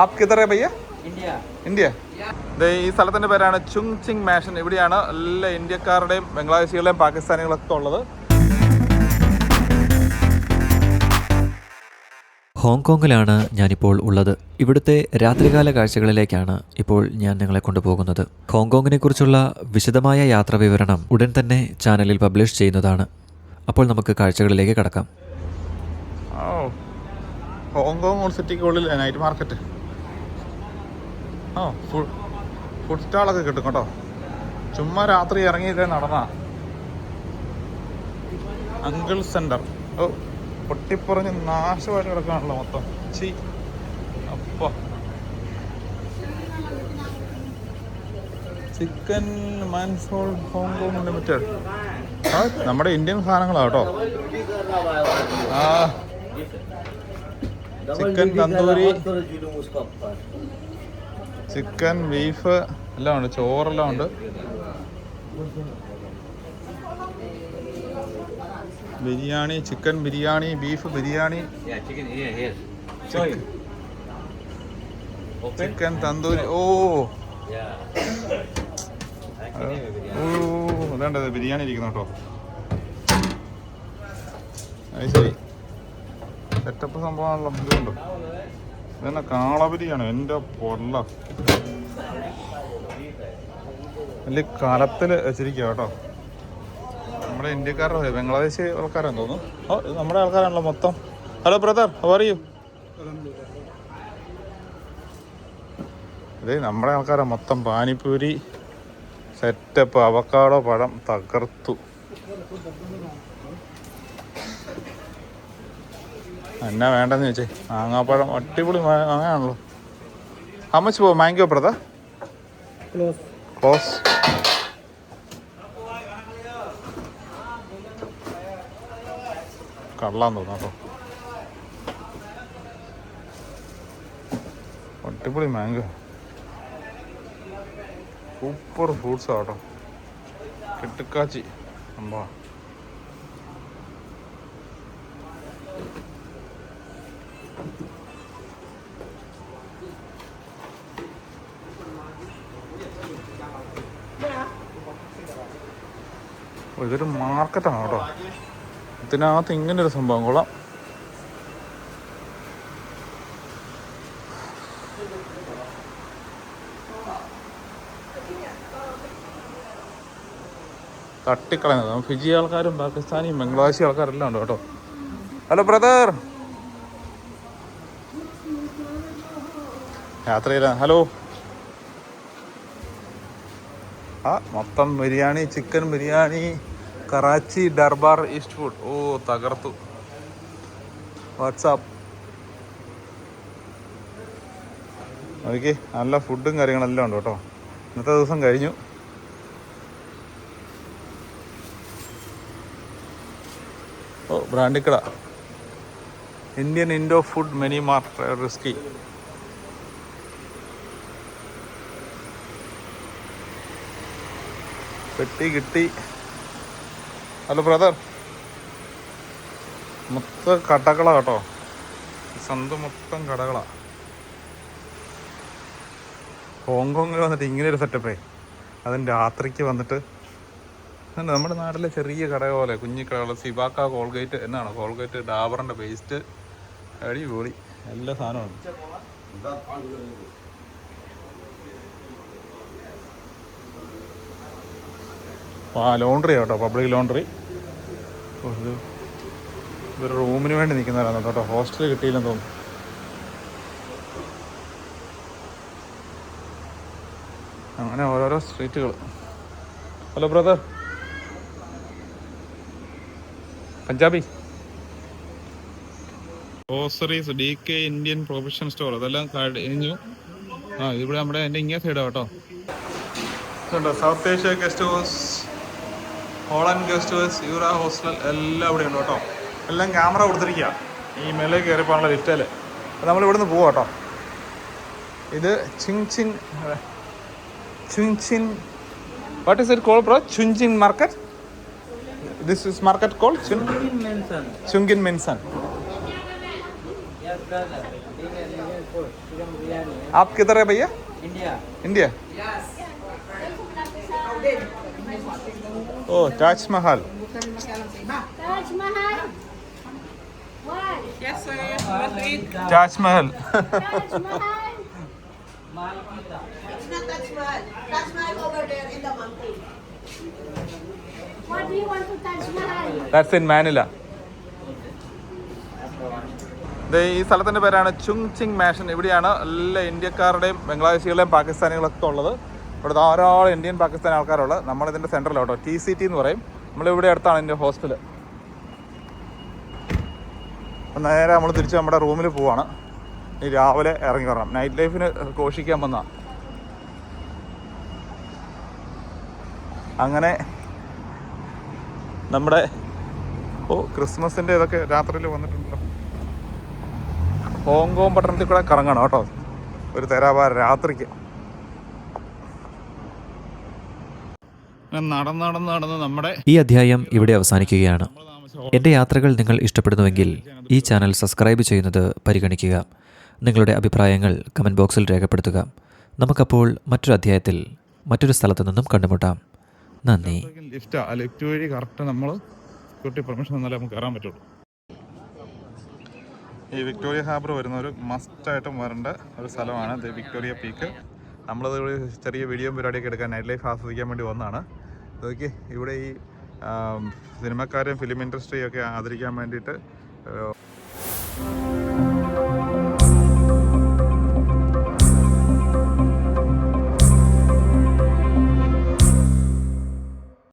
App കിതറേ പയ്യ India ഈ സ്ഥലത്തിന്റെ പേരാണ് ചുങ് ചിങ് മാഷൻ. ഇവിടെയാണ് എല്ലാ ഇന്ത്യക്കാരുടെയും ബംഗ്ലാദേശികളുടെയും പാകിസ്ഥാനികളൊക്കെ ഉള്ളത്. ഹോങ്കോങ്ങിലാണ് ഞാനിപ്പോൾ ഉള്ളത്. ഇവിടുത്തെ രാത്രികാല കാഴ്ചകളിലേക്കാണ് ഇപ്പോൾ ഞാൻ നിങ്ങളെ കൊണ്ടുപോകുന്നത്. ഹോങ്കോങ്ങിനെക്കുറിച്ചുള്ള വിശദമായ യാത്രാ വിവരണം ഉടൻ തന്നെ ചാനലിൽ പബ്ലിഷ് ചെയ്യുന്നതാണ്. അപ്പോൾ നമുക്ക് കാഴ്ചകളിലേക്ക് കടക്കാം. ഹോങ്കോങ് സിറ്റിക്കുള്ളിൽ നൈറ്റ് മാർക്കറ്റ്. ഓ ഫുഡ് സ്റ്റാളൊക്കെ കിട്ടും കേട്ടോ. ചുമ്മാ രാത്രി ഇറങ്ങിയിട്ട് നടന്ന. Uncle centre. ഓ പൊട്ടിപ്പറഞ്ഞ് നാശമായിട്ട് കിടക്കാണല്ലോ മൊത്തം. ചി അപ്പ. ചിക്കൻ മാൻസോൾ ഹോങ്കോങ് ലിമിറ്റഡ്. ആ നമ്മുടെ ഇന്ത്യൻ സാധനങ്ങളാ കേട്ടോ. ആ. ചിക്കൻ തന്തൂരി. ചിക്കൻ ബീഫ് എല്ലാം ഉണ്ട്. ചോറെല്ലാം ഉണ്ട്. Biryani chicken biryani beef biryani. Chicken tandoori. ഓ. അതാണ്ടത് ബിരിയാണി ഇരിക്കുന്നു കേട്ടോ. അത് ശരി. സെറ്റപ്പ് സംഭവമാണല്ലോ ഇതുണ്ട് ഇതന്നെ കാളപരിയാണ് എന്റെ പൊള്ള. വലിയ കലത്തിൽ വെച്ചിരിക്കുക കേട്ടോ. നമ്മുടെ ഇന്ത്യക്കാരുടെ ബംഗ്ലാദേശ് ആൾക്കാരാന്ന് തോന്നുന്നു. ഓ നമ്മുടെ ആൾക്കാരാണല്ലോ മൊത്തം. ഹലോ ബ്രദർ പറയൂ ഇതേ നമ്മുടെ ആൾക്കാരെ മൊത്തം. പാനിപ്പൂരി സെറ്റപ്പ് അവക്കാടോ പഴം തകർത്തു. എന്നാ വേണ്ടെന്ന് ചോദിച്ചേ? മാങ്ങാപ്പഴം അടിപൊളി മാങ്ങയാണല്ലോ. അമ്മച്ച് പോ മാങ്കോ പ്രത ക്ലോസ് കള്ളാന്ന് തോന്നുന്നു അടിപൊളി മാങ്കോ. സൂപ്പർ ഫ്രൂട്ട്സ് കേട്ടോ. കെട്ടുക്കാച്ചി. സംഭവം ഇതൊരു മാർക്കറ്റാണ് കേട്ടോ. ഇതിനകത്ത് ഇങ്ങനെ ഒരു സംഭവം കൊള്ളാം. തട്ടിക്കളയുന്നത്. ഫിജി ആൾക്കാരും പാകിസ്ഥാനിയും ബംഗ്ലാദേശി ആൾക്കാരെല്ലാം ഉണ്ട് കേട്ടോ. Hello brother. യാത്രയില്ല ഹലോ. ആ മൊത്തം biryani chicken biryani. Karachi Darbar east food ഓ തകർത്തു. വാട്സാപ്പ്. നോക്കി നല്ല ഫുഡും കാര്യങ്ങളെല്ലാം ഉണ്ട് കേട്ടോ. ഇന്നത്തെ ദിവസം കഴിഞ്ഞു. ഓ ബ്രാൻഡിക്കട. Indian Indo food mini mart risky. പെട്ടി കിട്ടി. ഹലോ ബ്രദർ മൊത്തം കടകള കേട്ടോ. സന്ത മൊത്തം കടകള. ഹോങ്കോങ്ങിൽ വന്നിട്ട് ഇങ്ങനെ ഒരു സെറ്റപ്പേ അതിന് രാത്രിക്ക് വന്നിട്ട്. നമ്മുടെ നാട്ടിലെ ചെറിയ കട പോലെ കുഞ്ഞു കടകൾ സിബാക്ക കോൾഗേറ്റ് എന്നാണ്? കോൾഗേറ്റ് ഡാബറിന്റെ പേസ്റ്റ് അടിപൊളി. എല്ലാ സാധനമാണ്. ആ ലോണ്ടറി കേട്ടോ പബ്ലിക് ലോണ്ടറി ഒരു റൂമിന് വേണ്ടി നിൽക്കുന്നവരാണ് കേട്ടോ ഹോസ്റ്റൽ കിട്ടിയില്ലെന്ന് തോന്നുന്നു. അങ്ങനെ ഓരോരോ സ്ട്രീറ്റുകൾ hello brother Punjabi? Groceries D K Indian profession store അതെല്ലാം കഴിഞ്ഞു. ആ ഇതിവിടെ നമ്മുടെ എന്റെ ഇങ്ങനെ സൈഡാണ് കേട്ടോ. South Asia guest house Holland guest house യൂറ ഹോസ്റ്റൽ എല്ലാം ഇവിടെ ഉണ്ട് കേട്ടോ എല്ലാം ക്യാമറ കൊടുത്തിരിക്കുക ഈ മേലെ കയറി പോകാനുള്ള ലിഫ്റ്റിൽ നമ്മൾ ഇവിടുന്ന് പോവാം കേട്ടോ ഇത് ചിങ് ചിങ് ചിങ് chin what is it call bro ചുൻചിൻ market this is market call Joon mention. ചുങ്കിൻ മിൻസൺ brother. Indian, Indian food. Chicken biryani. आप किधर है भैया India. India oh Taj Mahal. Taj Mahal. That's in Manila ഈ സ്ഥലത്തിന്റെ പേരാണ് ചുങ് ചിങ് മാഷൻ. ഇവിടെയാണ് എല്ലാ ഇന്ത്യക്കാരുടെയും ബംഗ്ലാദേശികളുടെയും പാകിസ്ഥാനികളൊക്കെ ഉള്ളത്. ഇവിടെ ധാരാളം ഇന്ത്യൻ പാകിസ്ഥാൻ ആൾക്കാരുള്ള നമ്മളിതിന്റെ സെന്ററിലോട്ടോ ടി സി ടി എന്ന് പറയും. നമ്മളിവിടെ അടുത്താണ് എന്റെ ഹോസ്റ്റൽ അപ്പം നേരെ നമ്മൾ തിരിച്ച് നമ്മുടെ റൂമിൽ പോവാണ്. ഇനി രാവിലെ ഇറങ്ങി വരണം. നൈറ്റ് ലൈഫിന് ഘോഷിക്കാൻ വന്ന. അങ്ങനെ നമ്മുടെ ഓ ക്രിസ്മസിന്റെ ഇതൊക്കെ രാത്രിയിൽ വന്നിട്ടുണ്ടല്ലോ. ഹോങ്കോങ് പട്ടണത്തിൽ കൂടെ കറങ്ങണം കേട്ടോ. ഒരു തരാവാ രാത്രിക്ക്. നടന്ന് നടന്ന് നടന്ന് നമ്മുടെ ഈ അധ്യായം ഇവിടെ അവസാനിക്കുകയാണ്. എന്റെ യാത്രകൾ നിങ്ങൾ ഇഷ്ടപ്പെടുന്നുവെങ്കിൽ ഈ ചാനൽ സബ്സ്ക്രൈബ് ചെയ്യുന്നത് പരിഗണിക്കുക. നിങ്ങളുടെ അഭിപ്രായങ്ങൾ കമന്റ് ബോക്സിൽ രേഖപ്പെടുത്തുക. നമുക്കപ്പോൾ മറ്റൊരു അധ്യായത്തിൽ മറ്റൊരു സ്ഥലത്തു നിന്നും കണ്ടുമുട്ടാം. നന്ദി. ലിഫ്റ്റ് ആ ലിഫ്റ്റ് വഴി കറക്റ്റ് നമ്മൾ സെക്യൂരിറ്റി പെർമിഷൻ നമുക്ക് കയറാൻ പറ്റുള്ളൂ. ഈ വിക്ടോറിയ ഹാർബർ വരുന്ന ഒരു മസ്റ്റ് മസ്റ്റായിട്ടും വരേണ്ട ഒരു സ്ഥലമാണ്. The Victoria Peak. നമ്മളത് ചെറിയ വീഡിയോ പരിപാടിയൊക്കെ എടുക്കാൻ നൈറ്റ് ലൈഫ് ആസ്വദിക്കാൻ വേണ്ടി വന്നതാണ്. നോക്കി. ഇവിടെ ഈ സിനിമക്കാരെയും ഫിലിം ഇൻഡസ്ട്രിയൊക്കെ ആദരിക്കാൻ വേണ്ടിയിട്ട്